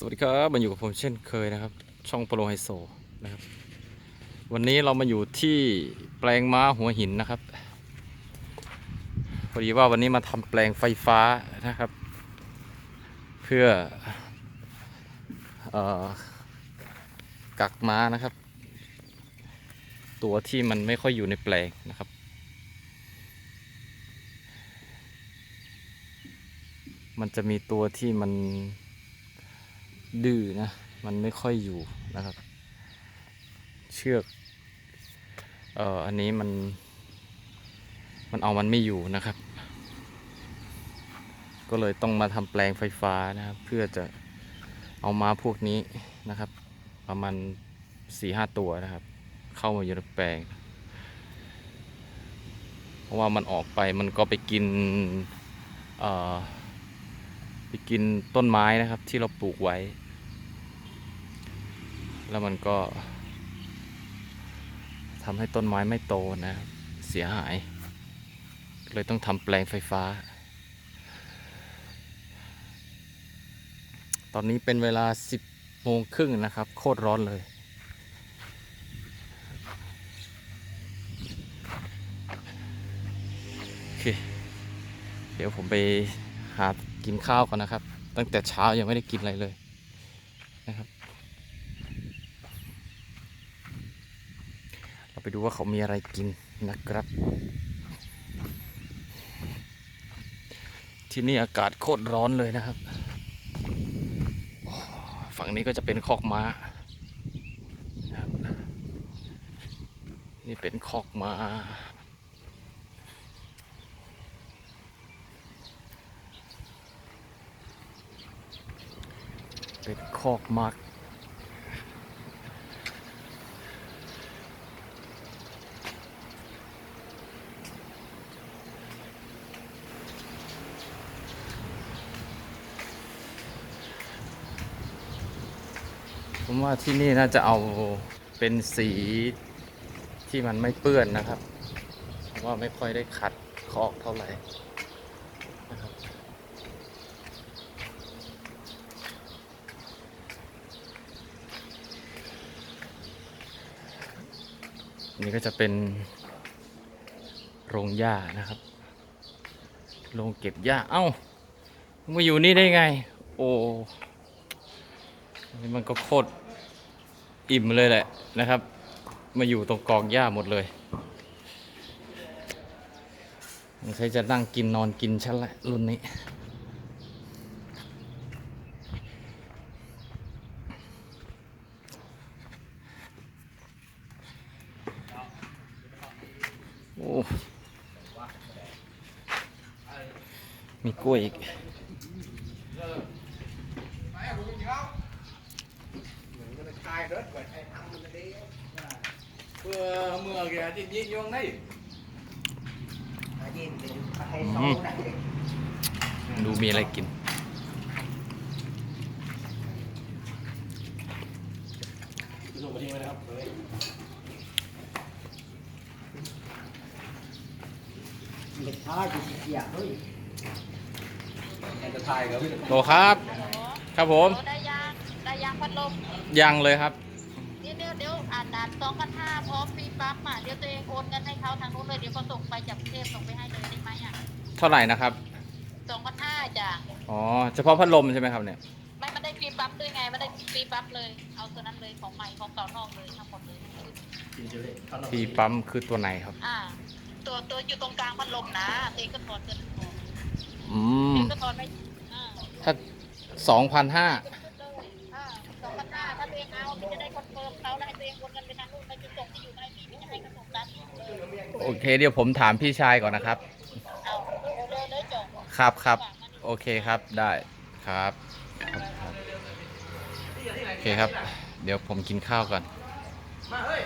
สวัสดีครับมาอยู่กับผมเช่นเคยนะครับ ช่องโปรไฮโซนะครับ วันนี้เรามาอยู่ที่แปลงม้าหัวหินนะครับพอดีว่าวันนี้มาทำแปลงไฟฟ้านะครับ เพื่อเออกักม้านะครับ ตัวที่มันไม่ค่อยอยู่ในแปลงนะครับมันจะมีตัวที่มัน ดื้อนะ มันไม่ค่อยอยู่นะครับ เชือกเอ่ออันนี้มัน มันเอามันไม่อยู่นะครับ ก็เลยต้องมาทำแปลงไฟฟ้านะครับ เพื่อจะเอามาพวกนี้นะครับ ประมาณสี่ห้าตัวนะครับ เข้ามาอยู่ในแปลง เพราะว่ามันออกไปมันก็ไปกินเอ่อไปกินต้นไม้นะครับที่เราปลูกไว้ แล้วมันก็ทำให้ต้นไม้ไม่โตนะครับเสียหาย เลยต้องทำแปลงไฟฟ้า ตอนนี้เป็นเวลา 10โมงครึ่งนะครับ โคตรร้อนเลย โอเค เดี๋ยวผมไปหากินข้าวก่อนนะครับ ตั้งแต่เช้ายังไม่ได้กินอะไรเลยนะครับ เราไป ดูว่าเขามีอะไรกินนะครับ ที่นี่อากาศโคตรร้อนเลยนะครับ ฝั่งนี้ก็จะเป็นคอกม้านี่เป็นคอกม้าเป็นคอกมัก ผมว่าที่นี่น่าจะเอาเป็นสีที่มันไม่เปื้อนนะครับเพราะว่าไม่ค่อยได้ขัดคอกเท่าไหร่นะครับนี่ก็จะเป็นโรงหญ้านะครับโรงเก็บหญ้า เอ้ามาอยู่นี่ได้ไง โอ้ นี่มันก็โคตรอิ่มเลยแหละนะครับ มาอยู่ตรงกองหญ้าหมดเลยมันใครจะนั่งกินนอนกินฉันแหละรุ่นนี้ โอ้มีกล้วยอีก เมื่อเมื่อแกที่ยิงยงนี่ดูมีอะไรกิน ส่งไปทิ้งไว้นะครับเด็กท้าจะเสียเฮ้ยแอนจะทายกับพี่โลครับ ครับผมโอ้ได้ยางได้ยาง พัดลมยังเลยครับ เดี๋ยวเดี๋ยวเดี๋ยวอ่านด่านสองพันห้าพร้อมฟรีปั๊มอะเดี๋ยวตัวเองโอนเงินให้เขาทางนู้นเลยเดี๋ยวเขาส่งไปจากกรุงเทพส่งไปให้เลยได้ไหมอะเท่าไหร่นะครับ สองพันห้าจ้ะอ๋อ เฉพาะพัดลมใช่ไหมครับเนี่ย ไม่มันได้ฟรีปั๊มด้วยไงมันได้ฟรีปั๊มเลย เอาตัวนั้นเลยของใหม่ของเก่านอกเลยทั้งหมดเลย ที่ปั๊มคือตัวไหนครับ อ่า ตัวตัวอยู่ตรงกลางพัดลมนะตัวเองก็ถอดเงินออกอืตัวมเองก็ถอดไม่อ่าถ้าสองพันห้าอ่า โอเค เดี๋ยวผมถามพี่ชายก่อนนะครับ ครับครับโอเคครับได้ครับครับครับโอเคครับ เดี๋ยวผมกินข้าวก่อนมาเฮ้ย